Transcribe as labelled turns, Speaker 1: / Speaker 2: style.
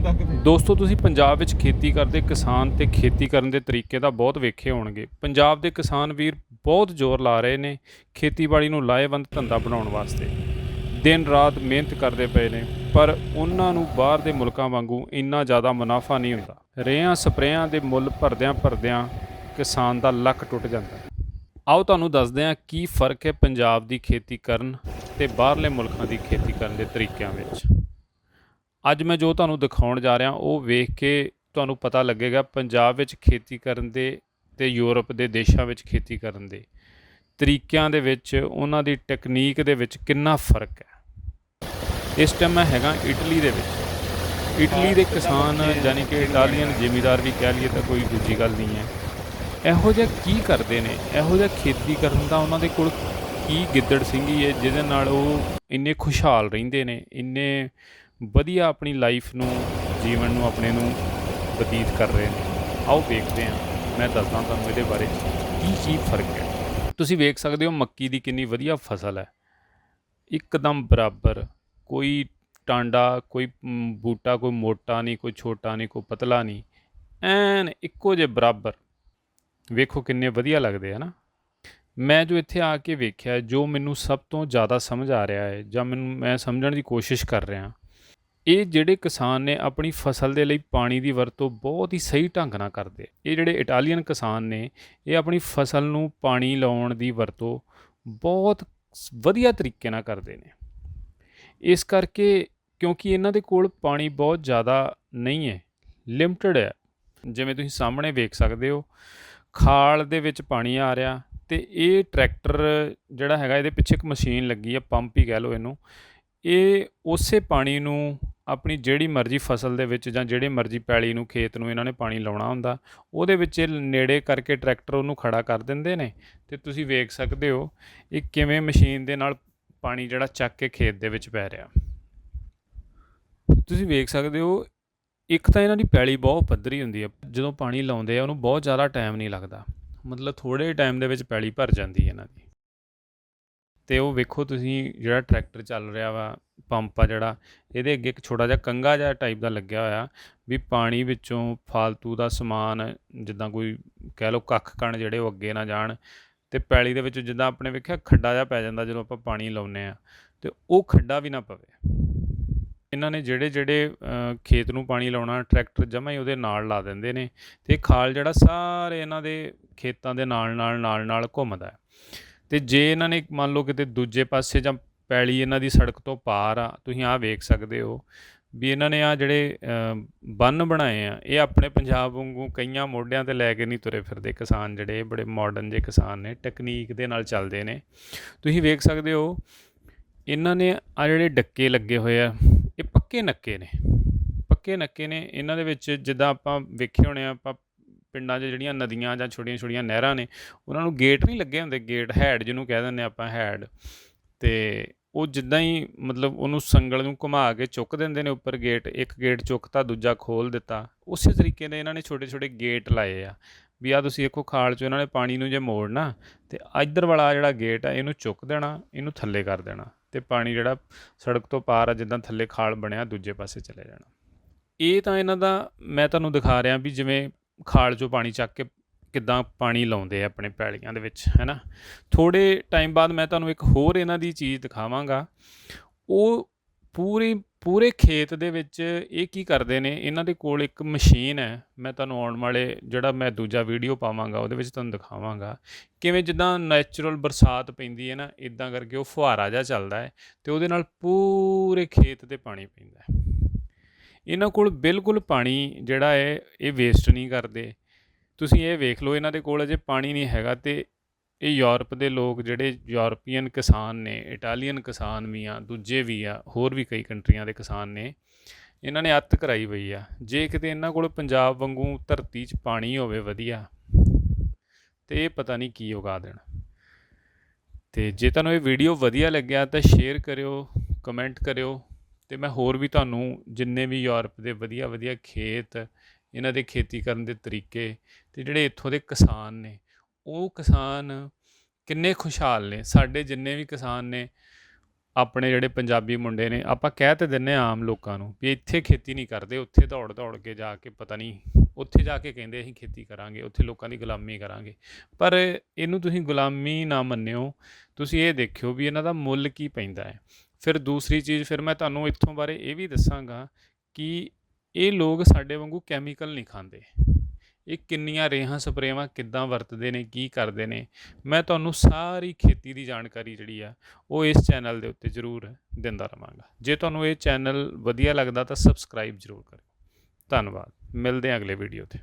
Speaker 1: ਹੁੰਦਾ ਕਿਤੇ
Speaker 2: ਦੋਸਤੋ, ਤੁਸੀਂ ਪੰਜਾਬ ਵਿੱਚ ਖੇਤੀ ਕਰਦੇ, ਕਿਸਾਨ ਤੇ ਖੇਤੀ ਕਰਨ ਦੇ ਤਰੀਕੇ ਦਾ ਬਹੁਤ ਵੇਖੇ ਹੋਣਗੇ। ਪੰਜਾਬ ਦੇ ਕਿਸਾਨ ਵੀਰ ਬਹੁਤ ਜ਼ੋਰ ਲਾ ਰਹੇ ਨੇ ਖੇਤੀਬਾੜੀ ਨੂੰ ਲਾਹੇਵੰਦ ਧੰਦਾ ਬਣਾਉਣ ਵਾਸਤੇ। ਦਿਨ ਰਾਤ ਮਿਹਨਤ ਕਰਦੇ ਪਏ ਨੇ, ਪਰ ਉਹਨਾਂ ਨੂੰ ਬਾਹਰ ਦੇ ਮੁਲਕਾਂ ਵਾਂਗੂ ਇੰਨਾ ਜ਼ਿਆਦਾ ਮੁਨਾਫਾ ਨਹੀਂ ਹੁੰਦਾ। ਰੇਹਾਂ ਸਪਰੇਆਂ ਦੇ ਮੁੱਲ ਭਰਦਿਆਂ ਭਰਦਿਆਂ ਕਿਸਾਨ ਦਾ ਲੱਕ ਟੁੱਟ ਜਾਂਦਾ ਆਓ ਤੁਹਾਨੂੰ ਦੱਸਦੇ ਹਾਂ ਕੀ ਫ਼ਰਕ ਹੈ ਪੰਜਾਬ ਦੀ ਖੇਤੀ ਕਰਨ ਤੇ ਬਾਹਰਲੇ ਮੁਲਕਾਂ ਦੀ ਖੇਤੀ ਕਰਨ ਦੇ ਤਰੀਕਿਆਂ ਵਿੱਚ। ਅੱਜ ਮੈਂ ਜੋ ਤੁਹਾਨੂੰ ਦਿਖਾਉਣ ਜਾ ਰਿਹਾ, ਉਹ ਵੇਖ ਕੇ ਤੁਹਾਨੂੰ ਪਤਾ ਲੱਗੇਗਾ ਪੰਜਾਬ ਵਿੱਚ ਖੇਤੀ ਕਰਨ ਦੇ ਤੇ ਯੂਰਪ ਦੇ ਦੇਸ਼ਾਂ ਵਿੱਚ ਖੇਤੀ ਕਰਨ ਦੇ ਤਰੀਕਿਆਂ ਦੇ ਵਿੱਚ, ਉਹਨਾਂ ਦੀ ਟੈਕਨੀਕ ਦੇ ਵਿੱਚ ਕਿੰਨਾ ਫ਼ਰਕ ਹੈ। ਇਸ ਟਾਈਮ ਮੈਂ ਹੈਗਾ ਇਟਲੀ ਦੇ ਵਿੱਚ। ਇਟਲੀ ਦੇ ਕਿਸਾਨ ਯਾਨੀ ਕਿ ਇਟਾਲੀਅਨ ਜ਼ਿਮੀਦਾਰ ਵੀ ਕਹਿ ਲਈਏ ਤਾਂ ਕੋਈ ਦੂਜੀ ਗੱਲ ਨਹੀਂ ਹੈ। ਇਹੋ ਜਿਹਾ ਕੀ ਕਰਦੇ ਨੇ? ਇਹੋ ਜਿਹਾ ਖੇਤੀ ਕਰਨ ਦਾ ਉਹਨਾਂ ਦੇ ਕੋਲ ਕੀ ਗਿੱਦੜ ਸਿੰਘੀ ਹੈ, ਜਿਹਦੇ ਨਾਲ ਉਹ ਇੰਨੇ ਖੁਸ਼ਹਾਲ ਰਹਿੰਦੇ ਨੇ, ਇੰਨੇ ਵਧੀਆ ਆਪਣੀ ਲਾਈਫ ਨੂੰ, ਜੀਵਨ ਨੂੰ, ਆਪਣੇ ਨੂੰ ਬਤੀਤ ਕਰ ਰਹੇ ਨੇ। ਆਓ ਵੇਖਦੇ ਹਾਂ, ਮੈਂ ਦੱਸਦਾ ਤੁਹਾਨੂੰ ਇਹਦੇ ਬਾਰੇ ਕੀ ਕੀ ਫ਼ਰਕ ਹੈ। ਤੁਸੀਂ ਵੇਖ ਸਕਦੇ ਹੋ ਮੱਕੀ ਦੀ ਕਿੰਨੀ ਵਧੀਆ ਫਸਲ ਹੈ। ਇੱਕਦਮ ਬਰਾਬਰ, ਕੋਈ ਟਾਂਡਾ, ਕੋਈ ਬੂਟਾ, ਕੋਈ ਮੋਟਾ ਨਹੀਂ, ਕੋਈ ਛੋਟਾ ਨਹੀਂ, ਕੋਈ ਪਤਲਾ ਨਹੀਂ, ਐਨ ਇੱਕੋ ਜਿਹੇ ਬਰਾਬਰ। ਵੇਖੋ ਕਿੰਨੇ ਵਧੀਆ ਲੱਗਦੇ ਆ ਨਾ। ਮੈਂ ਜੋ ਇੱਥੇ ਆ ਕੇ ਵੇਖਿਆ, ਜੋ ਮੈਨੂੰ ਸਭ ਤੋਂ ਜ਼ਿਆਦਾ ਸਮਝ ਆ ਰਿਹਾ ਹੈ, ਜਾਂ ਮੈਨੂੰ, ਮੈਂ ਸਮਝਣ ਦੀ ਕੋਸ਼ਿਸ਼ ਕਰ ਰਿਹਾ ਇਹ ਜਿਹੜੇ ਕਿਸਾਨ ਨੇ ਆਪਣੀ ਫਸਲ ਦੇ ਲਈ ਪਾਣੀ ਦੀ ਵਰਤੋਂ ਬਹੁਤ ਹੀ ਸਹੀ ਢੰਗ ਨਾਲ ਕਰਦੇ ਇਹ ਜਿਹੜੇ ਇਟਾਲੀਅਨ ਕਿਸਾਨ ਨੇ, ਇਹ ਆਪਣੀ ਫਸਲ ਨੂੰ ਪਾਣੀ ਲਾਉਣ ਦੀ ਵਰਤੋਂ ਬਹੁਤ ਸ- ਵਧੀਆ ਤਰੀਕੇ ਨਾਲ ਕਰਦੇ ਨੇ। ਇਸ ਕਰਕੇ ਕਿਉਂਕਿ ਇਹਨਾਂ ਦੇ ਕੋਲ ਪਾਣੀ ਬਹੁਤ ਜ਼ਿਆਦਾ ਨਹੀਂ ਹੈ ਲਿਮਟਿਡ ਹੈ। ਜਿਵੇਂ ਤੁਸੀਂ ਸਾਹਮਣੇ ਵੇਖ ਸਕਦੇ ਹੋ, ਖਾਲ ਦੇ ਵਿੱਚ ਪਾਣੀ ਆ ਰਿਹਾ ਤੇ ਇਹ ਟਰੈਕਟਰ ਜਿਹੜਾ ਹੈਗਾ, ਇਹਦੇ ਪਿੱਛੇ ਇੱਕ ਮਸ਼ੀਨ ਲੱਗੀ ਆ ਪੰਪ ਹੀ ਕਹਿ ਲਓ ਇਹਨੂੰ। ਇਹ ਉਸੇ ਪਾਣੀ ਨੂੰ ਆਪਣੀ ਜਿਹੜੀ ਮਰਜ਼ੀ ਫਸਲ ਦੇ ਵਿੱਚ ਜਾਂ ਜਿਹੜੇ ਮਰਜ਼ੀ ਪੈਲੀ ਨੂੰ, ਖੇਤ ਨੂੰ ਇਹਨਾਂ ਨੇ ਪਾਣੀ ਲਾਉਣਾ ਹੁੰਦਾ, ਉਹਦੇ ਵਿੱਚ ਇਹ ਨੇੜੇ ਕਰਕੇ ਟਰੈਕਟਰ ਉਹਨੂੰ ਖੜਾ ਕਰ ਦਿੰਦੇ ਨੇ। ਤੇ ਤੁਸੀਂ ਵੇਖ ਸਕਦੇ ਹੋ ਇਹ ਕਿਵੇਂ ਮਸ਼ੀਨ ਦੇ ਨਾਲ ਪਾਣੀ ਜਿਹੜਾ ਚੱਕ ਕੇ ਖੇਤ ਦੇ ਵਿੱਚ ਪੈ ਰਿਹਾ। ਤੁਸੀਂ ਵੇਖ ਸਕਦੇ ਹੋ, ਇੱਕ ਤਾਂ ਇਹਨਾਂ ਦੀ ਪੈਲੀ ਬਹੁਤ ਪੱਧਰੀ ਹੁੰਦੀ ਹੈ ਜਦੋਂ ਪਾਣੀ ਲਾਉਂਦੇ ਆ ਉਹਨੂੰ ਬਹੁਤ ਜ਼ਿਆਦਾ ਟਾਈਮ ਨਹੀਂ ਲੱਗਦਾ। ਮਤਲਬ ਥੋੜੇ ਟਾਈਮ ਦੇ ਵਿੱਚ ਪੈਲੀ ਭਰ ਜਾਂਦੀ ਹੈ ਇਹਨਾਂ ਦੀ। ਤੇ ਉਹ ਵੇਖੋ ਤੁਸੀਂ ਜਿਹੜਾ ਟਰੈਕਟਰ ਚੱਲ ਰਿਹਾ ਵਾ, ਪੰਪ ਆ ਜਿਹੜਾ, ਇਹਦੇ ਅੱਗੇ ਇੱਕ ਛੋਟਾ ਜਿਹਾ ਕੰਗਾ ਜਿਹਾ ਟਾਈਪ ਦਾ ਲੱਗਿਆ ਹੋਇਆ ਵੀ ਪਾਣੀ ਵਿੱਚੋਂ ਫਾਲਤੂ ਦਾ ਸਮਾਨ, ਜਿੱਦਾਂ ਕੋਈ ਕਹਿ ਲਓ ਕੱਖ ਕਣ ਜਿਹੜੇ ਉਹ ਅੱਗੇ ਨਾ ਜਾਣ ਤੇ ਪੈਲੀ ਦੇ ਵਿੱਚ ਜਿੱਦਾਂ ਆਪਣੇ ਵੇਖਿਆ ਖੱਡਾ ਜਿਹਾ ਪੈ ਜਾਂਦਾ ਜਦੋਂ ਆਪਾਂ ਪਾਣੀ ਲਾਉਨੇ ਆ ਤੇ ਉਹ ਖੱਡਾ ਵੀ ਨਾ ਪਵੇ। ਇਹਨਾਂ ਨੇ ਜਿਹੜੇ ਜਿਹੜੇ ਖੇਤ ਨੂੰ ਪਾਣੀ ਲਾਉਣਾ ਟਰੈਕਟਰ ਜਮਾ ਹੀ ਉਹਦੇ ਨਾਲ ਲਾ ਦਿੰਦੇ ਨੇ ਤੇ ਇਹ ਖਾਲ ਜਿਹੜਾ ਸਾਰੇ ਇਹਨਾਂ ਦੇ ਖੇਤਾਂ ਦੇ ਨਾਲ ਨਾਲ ਨਾਲ ਨਾਲ ਘੁੰਮਦਾ ਤੇ ਜੇ ਇਹਨਾਂ ਨੇ ਮੰਨ ਲਓ ਕਿਤੇ ਦੂਜੇ ਪਾਸੇ ਜਾਂ ਪੈਲੀ ਇਹਨਾਂ ਦੀ ਸੜਕ ਤੋਂ ਪਾਰ ਆ, ਤੁਸੀਂ ਆਹ ਵੇਖ ਸਕਦੇ ਹੋ ਵੀ ਇਹਨਾਂ ਨੇ ਆ ਜਿਹੜੇ ਬੰਨ ਬਣਾਏ ਆ, ਇਹ ਆਪਣੇ ਪੰਜਾਬ ਵਾਂਗੂ ਕਈਆਂ ਮੋਢਿਆਂ ਤੇ ਲੈ ਕੇ ਨਹੀਂ ਤੁਰੇ ਫਿਰਦੇ ਕਿਸਾਨ ਜਿਹੜੇ ਬੜੇ ਮਾਡਰਨ ਜੇ ਕਿਸਾਨ ਨੇ ਟੈਕਨੀਕ ਦੇ ਨਾਲ ਚੱਲਦੇ ਨੇ। ਤੁਸੀਂ ਵੇਖ ਸਕਦੇ ਹੋ, ਇਹਨਾਂ ਨੇ ਆ ਜਿਹੜੇ ਡੱਕੇ ਲੱਗੇ ਹੋਏ ਆ, ਇਹ ਪੱਕੇ ਨੱਕੇ ਨੇ। ਪੱਕੇ ਨੱਕੇ ਨੇ, ਇਹਨਾਂ ਦੇ ਵਿੱਚ ਜਿੱਦਾਂ ਆਪਾਂ ਵੇਖੇ ਹੋਣੇ ਆ, ਆਪਾਂ ਪਿੰਡਾਂ 'ਚ ਜਿਹੜੀਆਂ ਨਦੀਆਂ ਜਾਂ ਛੋਟੀਆਂ ਛੋਟੀਆਂ ਨਹਿਰਾਂ ਨੇ, ਉਹਨਾਂ ਨੂੰ ਗੇਟ ਨਹੀਂ ਲੱਗੇ ਹੁੰਦੇ ਗੇਟ ਹੈਡ ਜਿਹਨੂੰ ਕਹਿ ਦਿੰਦੇ ਆਪਾਂ ਹੈਡ ਤੇ ਉਹ ਜਿੱਦਾਂ ਹੀ ਮਤਲਬ ਉਹਨੂੰ ਸੰਗਲ ਨੂੰ ਘੁਮਾ ਕੇ ਚੁੱਕ ਦਿੰਦੇ ਨੇ ਉੱਪਰ ਗੇਟ ਇੱਕ ਗੇਟ ਚੁੱਕਤਾ, ਦੂਜਾ ਖੋਲ ਦਿੱਤਾ, ਉਸੇ ਤਰੀਕੇ ਦੇ ਇਹਨਾਂ ਨੇ ਛੋਟੇ ਛੋਟੇ ਗੇਟ ਲਾਏ ਆ। ਵੀ ਆ ਤੁਸੀਂ ਦੇਖੋ ਖਾਲ 'ਚੋਂ ਇਹਨਾਂ ਨੇ ਪਾਣੀ ਨੂੰ ਜੇ ਮੋੜਨਾ ਤੇ ਇੱਧਰ ਵਾਲਾ ਜਿਹੜਾ ਗੇਟ ਆ ਇਹਨੂੰ ਚੁੱਕ ਦੇਣਾ, ਇਹਨੂੰ ਥੱਲੇ ਕਰ ਦੇਣਾ ਤੇ ਪਾਣੀ ਜਿਹੜਾ ਸੜਕ ਤੋਂ ਪਾਰ ਆ ਜਿੱਦਾਂ ਥੱਲੇ ਖਾਲ ਬਣਿਆ, ਦੂਜੇ ਪਾਸੇ ਚਲੇ ਜਾਣਾ। ਇਹ ਤਾਂ ਇਹਨਾਂ ਦਾ ਮੈਂ ਤੁਹਾਨੂੰ ਦਿਖਾ ਰਿਹਾ ਵੀ ਜਿਵੇਂ ਖਾਲ 'ਚੋਂ ਪਾਣੀ ਚੱਕ ਕੇ ਕਿੱਦਾਂ ਪਾਣੀ ਲਾਉਂਦੇ ਆ ਆਪਣੇ ਪੈਲੀਆਂ ਦੇ ਵਿੱਚ, ਹੈਨਾ? ਥੋੜੇ ਟਾਈਮ ਬਾਅਦ ਮੈਂ ਤੁਹਾਨੂੰ ਇੱਕ ਹੋਰ ਇਹਨਾਂ ਦੀ ਚੀਜ਼ ਦਿਖਾਵਾਂਗਾ। ਉਹ ਪੂਰੀ, ਪੂਰੇ ਖੇਤ ਦੇ ਵਿੱਚ ਇਹ ਕੀ ਕਰਦੇ ਨੇ, ਇਹਨਾਂ ਦੇ ਕੋਲ ਇੱਕ ਮਸ਼ੀਨ ਹੈ। ਮੈਂ ਤੁਹਾਨੂੰ ਆਉਣ ਵਾਲੇ ਜਿਹੜਾ ਮੈਂ ਦੂਜਾ ਵੀਡੀਓ ਪਾਵਾਂਗਾ, ਉਹਦੇ ਵਿੱਚ ਤੁਹਾਨੂੰ ਦਿਖਾਵਾਂਗਾ। ਕਿਵੇਂ ਜਿੱਦਾਂ ਨੈਚੁਰਲ ਬਰਸਾਤ ਪੈਂਦੀ ਹੈ ਨਾ ਇਦਾਂ ਕਰਕੇ ਉਹ ਫੁਹਾਰਾ ਜਿਹਾ ਚੱਲਦਾ ਹੈ ਤੇ ਉਹਦੇ ਨਾਲ ਪੂਰੇ ਖੇਤ ਤੇ ਪਾਣੀ ਪੈਂਦਾ ਹੈ। ਇਹਨਾਂ ਕੋਲ ਬਿਲਕੁਲ ਪਾਣੀ ਜਿਹੜਾ ਹੈ, ਇਹ ਵੇਸਟ ਨਹੀਂ ਕਰਦੇ। ਤੁਸੀਂ ਇਹ ਵੇਖ ਲਓ, ਇਹਨਾਂ ਦੇ ਕੋਲ ਅਜੇ ਪਾਣੀ ਨਹੀਂ ਹੈਗਾ ਤੇ ਇਹ ਯੂਰਪ ਦੇ ਲੋਕ ਜਿਹੜੇ ਯੂਰਪੀਅਨ ਕਿਸਾਨ ਨੇ, ਇਟਾਲੀਅਨ ਕਿਸਾਨ ਵੀ ਆ, ਦੂਜੇ ਵੀ ਆ, ਹੋਰ ਵੀ ਕਈ ਕੰਟਰੀਆਂ ਦੇ ਕਿਸਾਨ ਨੇ, ਇਹਨਾਂ ਨੇ ਅੱਤ ਕਰਾਈ ਹੋਈ ਆ। ਜੇ ਕਿਤੇ ਇਹਨਾਂ ਕੋਲ ਪੰਜਾਬ ਵਾਂਗੂ ਧਰਤੀ 'ਚ ਪਾਣੀ ਹੋਵੇ ਵਧੀਆ, ਤੇ ਇਹ ਪਤਾ ਨਹੀਂ ਕੀ ਉਗਾ ਦੇਣ। ਤੇ ਜੇ ਤੁਹਾਨੂੰ ਇਹ ਵੀਡੀਓ ਵਧੀਆ ਲੱਗਿਆ ਤਾਂ ਸ਼ੇਅਰ ਕਰਿਓ ਕਮੈਂਟ ਕਰਿਓ ਤੇ ਮੈਂ ਹੋਰ ਵੀ ਤੁਹਾਨੂੰ ਜਿੰਨੇ ਵੀ ਯੂਰਪ ਦੇ ਵਧੀਆ ਵਧੀਆ ਖੇਤ, ਇਹਨਾਂ ਦੇ ਖੇਤੀ ਕਰਨ ਦੇ ਤਰੀਕੇ ਤੇ ਜਿਹੜੇ ਇੱਥੋਂ ਦੇ ਕਿਸਾਨ ਨੇ, ਉਹ ਕਿਸਾਨ ਕਿੰਨੇ ਖੁਸ਼ਹਾਲ ਨੇ? ਸਾਡੇ ਜਿੰਨੇ ਵੀ ਕਿਸਾਨ ਨੇ, ਆਪਣੇ ਜਿਹੜੇ ਪੰਜਾਬੀ ਮੁੰਡੇ ਨੇ, ਆਪਾਂ ਕਹਿ ਤੇ ਦਿੰਨੇ ਆ ਆਮ ਲੋਕਾਂ ਨੂੰ ਵੀ ਇੱਥੇ ਖੇਤੀ ਨਹੀਂ ਕਰਦੇ, ਉੱਥੇ ਦੌੜ ਦੌੜ ਕੇ ਜਾ ਕੇ ਪਤਾ ਨਹੀਂ, ਉੱਥੇ ਜਾ ਕੇ ਕਹਿੰਦੇ ਅਸੀਂ ਖੇਤੀ ਕਰਾਂਗੇ, ਉੱਥੇ ਲੋਕਾਂ ਦੀ ਗੁਲਾਮੀ ਕਰਾਂਗੇ। ਪਰ ਇਹਨੂੰ ਤੁਸੀਂ ਗੁਲਾਮੀ ਨਾ ਮੰਨਿਓ, ਤੁਸੀਂ ਇਹ ਦੇਖਿਓ ਵੀ ਇਹਨਾਂ ਦਾ ਮੁੱਲ ਕੀ ਪੈਂਦਾ ਹੈ। ਫਿਰ ਦੂਸਰੀ ਚੀਜ਼ ਫਿਰ ਮੈਂ ਤੁਹਾਨੂੰ ਇੱਥੋਂ ਬਾਰੇ ਇਹ ਵੀ ਦੱਸਾਂਗਾ ਕਿ ਇਹ ਲੋਕ ਸਾਡੇ ਵਾਂਗੂ ਕੈਮੀਕਲ ਨਹੀਂ ਖਾਂਦੇ। ਇਹ ਕਿੰਨੀਆਂ ਰੇਹਾਂ ਸਪਰੇਵਾਂ ਕਿੱਦਾਂ ਵਰਤਦੇ ਨੇ, ਕੀ ਕਰਦੇ ਨੇ, ਮੈਂ ਤੁਹਾਨੂੰ ਸਾਰੀ ਖੇਤੀ ਦੀ ਜਾਣਕਾਰੀ ਜਿਹੜੀ ਆ, ਉਹ ਇਸ ਚੈਨਲ ਦੇ ਉੱਤੇ ਜ਼ਰੂਰ ਦਿੰਦਾ ਰਵਾਂਗਾ। ਜੇ ਤੁਹਾਨੂੰ ਇਹ ਚੈਨਲ ਵਧੀਆ ਲੱਗਦਾ ਤਾਂ ਸਬਸਕ੍ਰਾਈਬ ਜ਼ਰੂਰ ਕਰਿਓ। ਧੰਨਵਾਦ। ਮਿਲਦੇ ਹਾਂ ਅਗਲੇ ਵੀਡੀਓ ਤੇ।